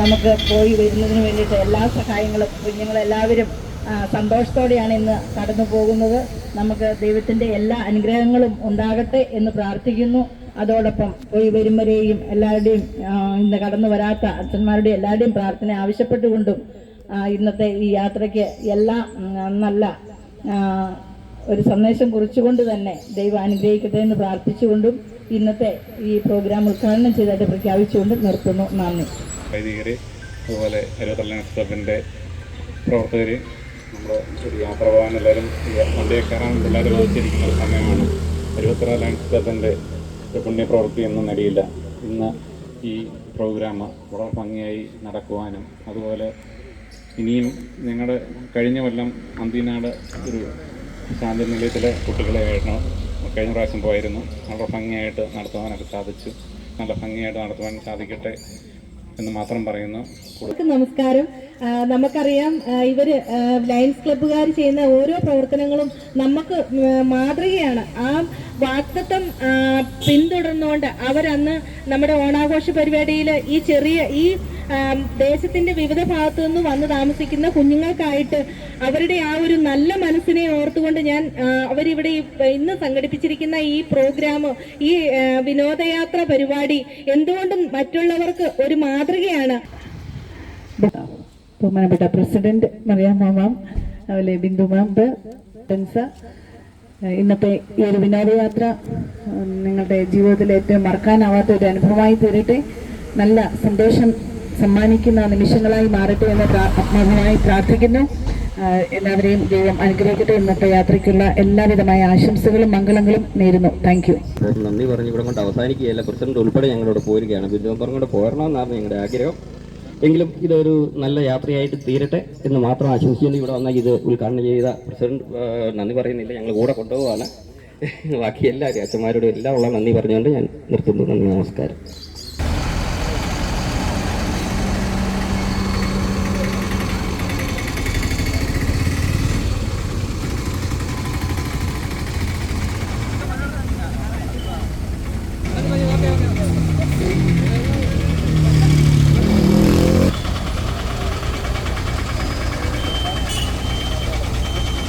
നമുക്ക് പോയി വരുന്നതിന് വേണ്ടിയിട്ട് എല്ലാ സഹായങ്ങളും കുഞ്ഞുങ്ങളെല്ലാവരും സന്തോഷത്തോടെയാണ് ഇന്ന് കടന്നു പോകുന്നത്. നമുക്ക് ദൈവത്തിന്റെ എല്ലാ അനുഗ്രഹങ്ങളും ഉണ്ടാകട്ടെ എന്ന് പ്രാർത്ഥിക്കുന്നു. അതോടൊപ്പം പോയി വരുമ്പരെയും എല്ലാവരുടെയും ഇന്ന് കടന്നു വരാത്ത അച്ഛന്മാരുടെ എല്ലാവരുടെയും പ്രാർത്ഥന ആവശ്യപ്പെട്ടുകൊണ്ടും ഇന്നത്തെ ഈ യാത്രയ്ക്ക് എല്ലാ നല്ല ഒരു സന്ദേശം കുറിച്ചുകൊണ്ട് തന്നെ ദൈവം അനുഗ്രഹിക്കട്ടെ എന്ന് പ്രാർത്ഥിച്ചുകൊണ്ടും ഇന്നത്തെ ഈ പ്രോഗ്രാം ഉദ്ഘാടനം ചെയ്തതായിട്ട് പ്രഖ്യാപിച്ചുകൊണ്ട് നിർത്തുന്നു. നന്ദി. വൈദികർ അതുപോലെ ഇരുപത്തി ലയൺസ് ക്ലബിന്റെ പ്രവർത്തകർ നമ്മുടെ യാത്ര പോകാൻ എല്ലാവരും വണ്ടിയെ കയറാൻ പിള്ളേർ ഒരു സമയമാണ്. ഇരുപത്തി ലയൺസ് ക്ലബിന്റെ ഒരു പുണ്യപ്രവൃത്തി എന്ന നിലയിൽ ഇന്ന് ഈ പ്രോഗ്രാം വളരെ ഭംഗിയായി നടക്കുവാനും അതുപോലെ ഇനിയും ഞങ്ങളുടെ കഴിഞ്ഞ കൊല്ലം അന്തിനാട് ഒരു ശാന്തി നിലയത്തിലെ കുട്ടികളെയായിരുന്നു കഴിഞ്ഞ പ്രാവശ്യം പോയിരുന്നു. വളരെ ഭംഗിയായിട്ട് നടത്തുവാനൊക്കെ സാധിച്ചു. നല്ല ഭംഗിയായിട്ട് നടത്തുവാൻ സാധിക്കട്ടെ എന്ന് മാത്രം പറയുന്നു. നമസ്കാരം. നമുക്കറിയാം ഇവർ ലയൻസ് ക്ലബ്ബുകാർ ചെയ്യുന്ന ഓരോ പ്രവർത്തനങ്ങളും നമുക്ക് മാതൃകയാണ്. ആ വാക്തത്വം പിന്തുടർന്നുകൊണ്ട് അവരന്ന് നമ്മുടെ ഓണാഘോഷ പരിപാടിയിൽ ഈ ചെറിയ ഈ ദേശത്തിന്റെ വിവിധ ഭാഗത്തു നിന്ന് വന്ന് താമസിക്കുന്ന കുഞ്ഞുങ്ങൾക്കായിട്ട് അവരുടെ ആ ഒരു നല്ല മനസ്സിനെ ഓർത്തുകൊണ്ട് ഞാൻ അവരിവിടെ ഇന്ന് സംഘടിപ്പിച്ചിരിക്കുന്ന ഈ പ്രോഗ്രാം ഈ വിനോദയാത്ര പരിപാടി എന്തുകൊണ്ടും മറ്റുള്ളവർക്ക് ഒരു മാതൃകയാണ്. ബഹുമാനപ്പെട്ട പ്രസിഡന്റ് മറിയാം മാം അതുപോലെ ബിന്ദു മാം ഇന്നത്തെ ഈ ഒരു വിനോദയാത്ര നിങ്ങളുടെ ജീവിതത്തിൽ ഏറ്റവും മറക്കാനാവാത്ത ഒരു അനുഭവമായി തീരട്ടെ. നല്ല സന്തോഷം സമ്മാനിക്കുന്ന നിമിഷങ്ങളായി മാറട്ടെ എന്ന് ആത്മാർത്ഥമായി പ്രാർത്ഥിക്കുന്നു. എല്ലാവരെയും ദൈവം അനുഗ്രഹിക്കട്ടെ ഇന്നത്തെ യാത്രയ്ക്കുള്ള എല്ലാവിധമായ ആശംസകളും മംഗളങ്ങളും നേരുന്നു. താങ്ക് യു നന്ദി പറഞ്ഞ് ഇവിടെ കൊണ്ട് അവസാനിക്കുകയല്ല പ്രസിഡന്റ് ഉൾപ്പെടെ ഞങ്ങളോട് പോരുകയാണ്. ബിന്ദു പറഞ്ഞുകൊണ്ട് പോരണമെന്നാണ് ഞങ്ങളുടെ ആഗ്രഹം. എങ്കിലും ഇതൊരു നല്ല യാത്രയായിട്ട് തീരട്ടെ എന്ന് മാത്രം ആശംസിക്കുന്നു ഇവിടെ വന്ന ഇത് ഉദ്ഘാടനം ചെയ്ത പ്രസിഡന്റ് നന്ദി പറയുന്നില്ല. ഞങ്ങൾ കൂടെ കൊണ്ടുപോകാണ് ബാക്കി എല്ലാവരും അച്ഛന്മാരോടും എല്ലാം ഉള്ള നന്ദി പറഞ്ഞുകൊണ്ട് ഞാൻ നിർത്തുന്നു. നന്ദി നമസ്കാരം.